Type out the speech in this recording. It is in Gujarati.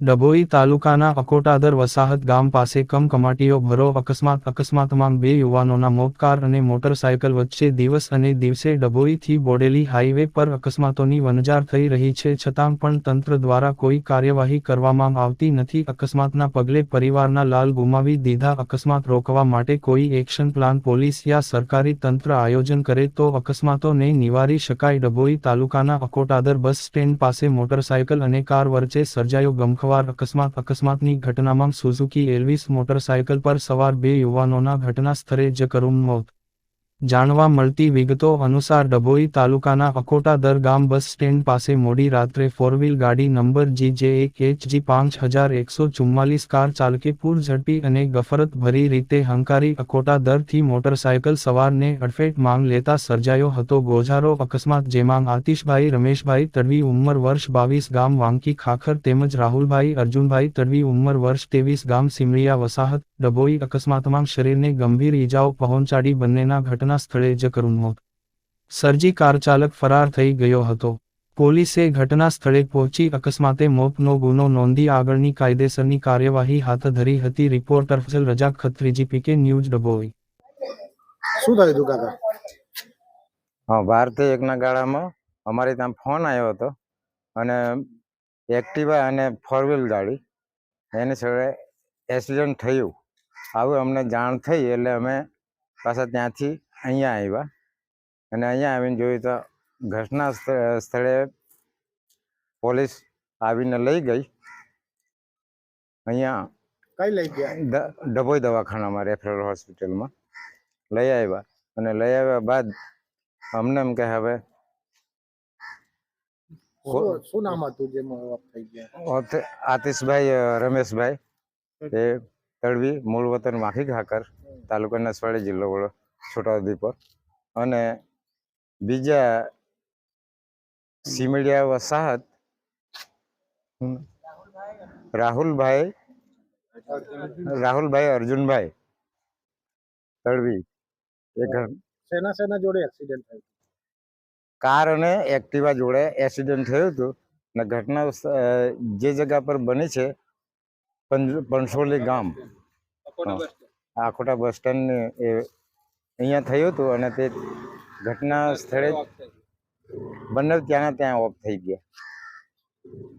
ડભોઈ તાલુકાના અકોટાદર વસાહત ગામ પાસે કમકમાટીઓ ભરો. અકસ્માત, અકસ્માતમાં બે યુવાનોના મોતકાર અને મોટરસાયકલ વચ્ચે દિવસ અને દિવસે ડભોઈથી બોડેલી હાઈવે પર અકસ્માતોની વનજાર થઈ રહી છે. છતાં પણ તંત્ર દ્વારા કોઈ કાર્યવાહી કરવામાં આવતી નથી. અકસ્માતના પગલે પરિવારના લાલ ગુમાવી દીધા. અકસ્માત રોકવા માટે કોઈ એક્શન પ્લાન પોલીસ યા સરકારી તંત્ર આયોજન કરે તો અકસ્માતોને નિવારી શકાય. ડભોઈ તાલુકાના અકોટાદર બસ સ્ટેન્ડ પાસે મોટરસાયકલ અને કાર વચ્ચે સર્જાયો ગમખવાર અકસ્માત, અકસ્માતની ઘટનામાં સુઝુકી એલ્વિસ મોટરસાયકલ પર સવાર બે યુવાનોના ઘટના સ્થળે જ કરુણ મોત. જાણવા મળતી વિગતો અનુસાર ડભોઈ તાલુકાના અકોટાદર ગામ બસ સ્ટેન્ડ પાસે મોડી રાત્રે ફોરવ્હીલ ગાડી નંબર જી જે એક એચજી પાંચ હજાર એકસો ચુમ્માલીસ કાર ચાલકે પૂર ઝડપી અને ગફરત ભરી રીતે હંકારી અકોટાદરથી મોટરસાયકલ સવારને અડફેટ માંગ લેતા સર્જાયો હતો. ગોઝારો અકસ્માત જેમાં આતિશભાઈ, રમેશભાઈ તડવી ઉંમર વર્ષ બાવીસ, ગામ વાંકી ખાખર તેમજ રાહુલભાઈ, અર્જુનભાઈ તડવી ઉંમર વર્ષ ત્રેવીસ, ગામ સિમરિયા વસાહત ડભોઈ અકસ્માતમાં શરીરને ગંભીર ઈજાઓ પહોંચાડી બંનેના ઘટના સ્થળે જ કરુણ મોત. સર્જી કાર ચાલક ફરાર થઈ ગયો હતો. પોલીસે ઘટના સ્થળે પહોંચી અકસ્માતે મોતનો ગુનો નોંધી આગળની કાયદેસરની કાર્યવાહી હાથ ધરી હતી રિપોર્ટર ફસલ રજા ખત્રીજી પીકે ન્યૂઝ ડભોઈ. શું થયું હતું કાકા? હા બહારથી એકના ગાળામાં અમારે ત્યાં ફોન આવ્યો હતો અને એક્ટિવા અને ફોર વ્હીલ ગાડી એની સાથે એક્સિડન્ટ થયું. આવું અમને જાણ થઈ એટલે અમે પાછા ત્યાંથી અહીંયા આવ્યા. અને અહીંયા આવીને જોયું તો ઘટના સ્થળે પોલીસ આવીને લઈ ગઈ. અહીંયા કઈ લઈ ગયા? ડભોઈ દવાખાનામાં રેફરલ હોસ્પિટલમાં લઈ આવ્યા. અને લઈ આવ્યા બાદ અમને એમ કે હવે શું નામ હતું જેમાં મોત થઈ ગયા? આતિશભાઈ રમેશભાઈ. એ તળવી મૂળ વતન માખી ખાકર તાલુકા નસવાડી જિલ્લો વડો છોટાઉદેપુર. અને બીજા સિમડિયા વસાહત રાહુલભાઈ રાહુલભાઈ અર્જુનભાઈ. તળવી એ ઘર. શેના શેના જોડે એક્સિડન્ટ થયું કાર અને એક્ટિવા જોડે એક્સિડન્ટ થયું હતું. ને ઘટના જે જગ્યા પર બની છે પંચોલી ગામ. આખોટા બસ સ્ટેન્ડ. એ અહીંયા થયું હતું અને તે ઘટના સ્થળે બંને ત્યાંના ત્યાં ઓફ થઈ ગયા.